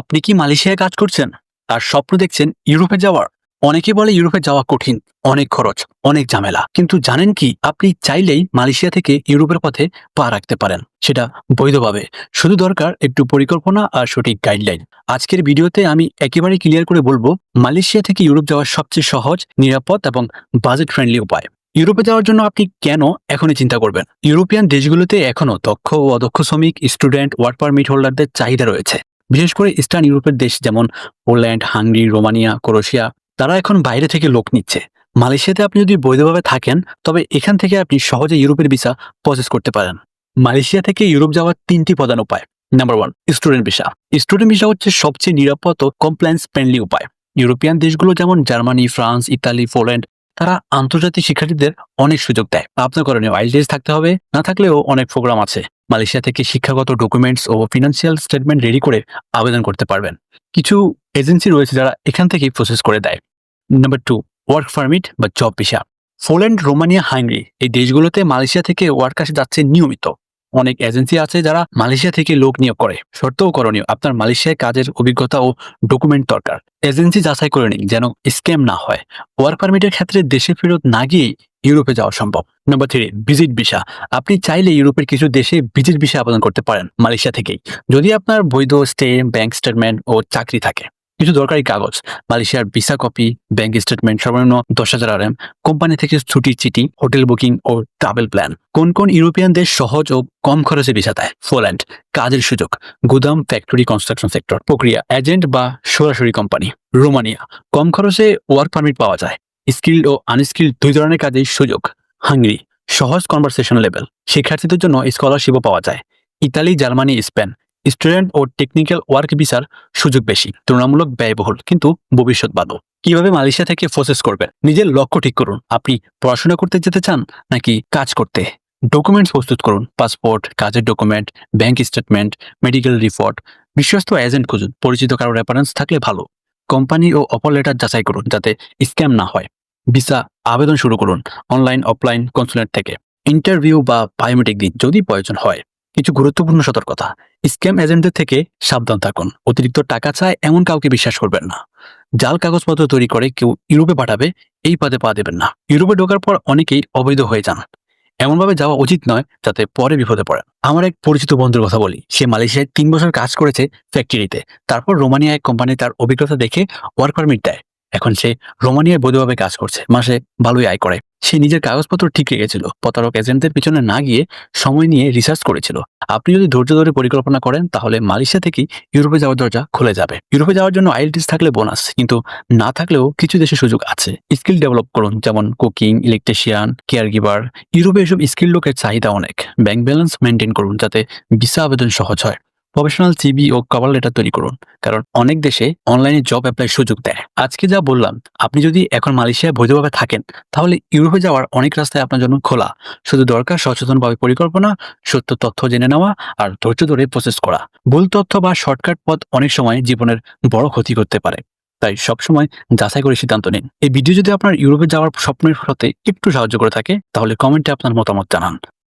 আপনি কি মালয়েশিয়ায় কাজ করছেন? আর স্বপ্ন দেখছেন ইউরোপে যাওয়ার। অনেকে বলে ইউরোপে যাওয়া কঠিন, অনেক খরচ, অনেক ঝামেলা। কিন্তু জানেন কি, আপনি চাইলেই মালয়েশিয়া থেকে ইউরোপের পথে পা রাখতে পারেন। সেটা বৈধভাবে। শুধু দরকার একটু পরিকল্পনা আর সঠিক গাইডলাইন আজকের ভিডিওতে আমি একেবারে ক্লিয়ার করে বলব, মালয়েশিয়া থেকে ইউরোপ যাওয়ার সবচেয়ে সহজ, নিরাপদ এবং বাজেট ফ্রেন্ডলি উপায়। ইউরোপে যাওয়ার জন্য আপনি কেন এখনই চিন্তা করবেন? ইউরোপিয়ান দেশগুলোতে এখনও দক্ষ ও অদক্ষ শ্রমিক স্টুডেন্ট ওয়ার্ক পারমিট হোল্ডারদের চাহিদা রয়েছে। বিশেষ করে ইস্টার্ন ইউরোপের দেশ যেমন পোল্যান্ড হাঙ্গরি রোমানিয়া ক্রোয়েশিয়া তারা এখন বাইরে থেকে লোক নিচ্ছে। মালয়েশিয়াতে আপনি যদি বৈধভাবে থাকেন, তবে এখান থেকে আপনি সহজে ইউরোপের ভিসা প্রসেস করতে পারেন। মালয়েশিয়া থেকে ইউরোপ যাওয়ার তিনটি প্রধান উপায়। Number one student visa student visa হচ্ছে সবচেয়ে নিরাপদ ও কমপ্লেন্স ফ্রেন্ডলি উপায়। ইউরোপিয়ান দেশগুলো যেমন জার্মানি, ফ্রান্স, ইতালি, পোল্যান্ড, তারা আন্তর্জাতিক শিক্ষার্থীদের অনেক সুযোগ দেয়। আপনার করণীয় আইএলটিএস থাকতে হবে, না থাকলেও অনেক প্রোগ্রাম আছে। মালয়েশিয়া থেকে শিক্ষাগত ডকুমেন্টস ও ফিনান্সিয়াল স্টেটমেন্ট রেডি করে আবেদন করতে পারবেন। কিছু এজেন্সি রয়েছে যারা এখান থেকেই প্রসেস করে দেয়। নাম্বার টু ওয়ার্ক পারমিট বা job visa Poland Romania Hungary এই দেশগুলোতে মালয়েশিয়া থেকে ওয়ার্কার যাচ্ছে নিয়মিত। অনেক এজেন্সি আছে যারা মালয়েশিয়া থেকে লোক নিয়োগ করে। শর্তও করণীয়, আপনার মালয়েশিয়ায় কাজের অভিজ্ঞতা ও ডকুমেন্ট দরকার। এজেন্সি যাচাই করে নিন যেন স্ক্যাম না হয়। ওয়ার্ক পারমিটের ক্ষেত্রে দেশে ফেরত না গিয়েই ইউরোপে যাওয়া সম্ভব। নম্বর থ্রি ভিজিট ভিসা আপনি চাইলে ইউরোপের কিছু দেশে ভিজিট ভিসা আবেদন করতে পারেন মালয়েশিয়া থেকেই। যদি আপনার বৈধ স্টে ব্যাংক স্টেটমেন্ট ও চাকরি থাকে। কিছু দরকারি কাগজ, মালয়েশিয়ার ভিসা কপি ব্যাংক স্টেটমেন্ট সর্বনিম্ন দশ হাজার আর এম কোম্পানি থেকে ছুটির চিঠি হোটেল বুকিং ও ট্রাভেল প্ল্যান কোন কোন ইউরোপিয়ান দেশ সহজ ও কম খরচে ভিসা দেয়? পোল্যান্ড কাজের সুযোগ। গুদাম ফ্যাক্টরি কনস্ট্রাকশন সেক্টর প্রক্রিয়া এজেন্ট বা সরাসরি কোম্পানি রোমানিয়া, কম খরচে ওয়ার্ক পারমিট পাওয়া যায়। স্কিল্ড ও আনস্কিল্ড দুই ধরনের কাজের সুযোগ। হাঙ্গরি, সহজ কনভারসেশন লেভেল শিক্ষার্থীদের জন্য স্কলারশিপও পাওয়া যায়। Italy, Germany, Spain. স্টুডেন্ট ও টেকনিক্যাল ওয়ার্ক ভিসার সুযোগ বেশি, তুলনামূলক ব্যয়বহুল, কিন্তু ভবিষ্যৎ বাদও কীভাবে মালয়েশিয়া থেকে প্রসেস করবেন? নিজের লক্ষ্য ঠিক করুন, আপনি পড়াশোনা করতে যেতে চান নাকি কাজ করতে? ডকুমেন্টস প্রস্তুত করুন, পাসপোর্ট, কাজের document, bank statement, medical report. বিশ্বস্ত এজেন্ট খুঁজুন, পরিচিত কারও রেফারেন্স থাকলে ভালো। কোম্পানি ও অপর লেটার যাচাই করুন যাতে স্ক্যাম না হয়। ভিসা আবেদন শুরু করুন, অনলাইন, অফলাইন কনসুলেট থেকে। ইন্টারভিউ বা বায়োমেট্রিক দিন যদি প্রয়োজন হয়। কিছু গুরুত্বপূর্ণ সতর্কতা। স্ক্যাম এজেন্টদের থেকে সাবধান থাকুন। অতিরিক্ত টাকা চায় এমন কাউকে বিশ্বাস করবেন না। জাল কাগজপত্র তৈরি করে কেউ ইউরোপে পাঠাবে, এই পদে পা দেবেন না। ইউরোপে ঢোকার পর অনেকেই অবৈধ হয়ে যান। এমনভাবে যাওয়া উচিত নয় যাতে পরে বিপদে পড়েন। আমার এক পরিচিত বন্ধুর কথা বলি। সে মালয়েশিয়ায় তিন বছর কাজ করেছে ফ্যাক্টরিতে। তারপর রোমানিয়া এক কোম্পানি তার অভিজ্ঞতা দেখে ওয়ার্ক পারমিট দেয়। এখন সে রোমানিয়ায় বৈধভাবে কাজ করছে। মাসে ভালোই আয় করে। সে নিজের কাগজপত্র ঠিক রেখেছিল। প্রতারক এজেন্টদের পিছনে না গিয়ে সময় নিয়ে রিসার্চ করেছিল। আপনি যদি ধৈর্য ধরে পরিকল্পনা করেন, তাহলে মালয়েশিয়া থেকেই ইউরোপে যাওয়ার দরজা খুলে যাবে। ইউরোপে যাওয়ার জন্য আইএলটিস থাকলে বোনাস কিন্তু না থাকলেও কিছু দেশে সুযোগ আছে। স্কিল ডেভেলপ করুন, যেমন কুকিং ইলেকট্রিশিয়ান কেয়ার গিভার ইউরোপে এসব স্কিল লোকের চাহিদা অনেক। ব্যাংক ব্যালেন্স মেনটেন করুন, যাতে ভিসা আবেদন সহজ হয়। প্রফেশনাল সিবি ও কভার লেটার তৈরি করুন, কারণ অনেক দেশে অনলাইনে জব অ্যাপ্লাই সুযোগ দেয়। আজকে যা বললাম, আপনি যদি এখন মালয়েশিয়ায় বৈধভাবে থাকেন, তাহলে ইউরোপে যাওয়ার অনেক রাস্তায় আপনার জন্য খোলা। শুধু দরকার সচেতনভাবে পরিকল্পনা, সত্য তথ্য জেনে নেওয়া আর ধৈর্য ধরে প্রসেস করা। ভুল তথ্য বা শর্টকাট পথ অনেক সময় জীবনের বড় ক্ষতি করতে পারে। তাই সবসময় যাচাই করে সিদ্ধান্ত নিন। এই ভিডিও যদি আপনার ইউরোপে যাওয়ার স্বপ্নের ফলতে একটু সাহায্য করে থাকে, তাহলে কমেন্টে আপনার মতামত জানান।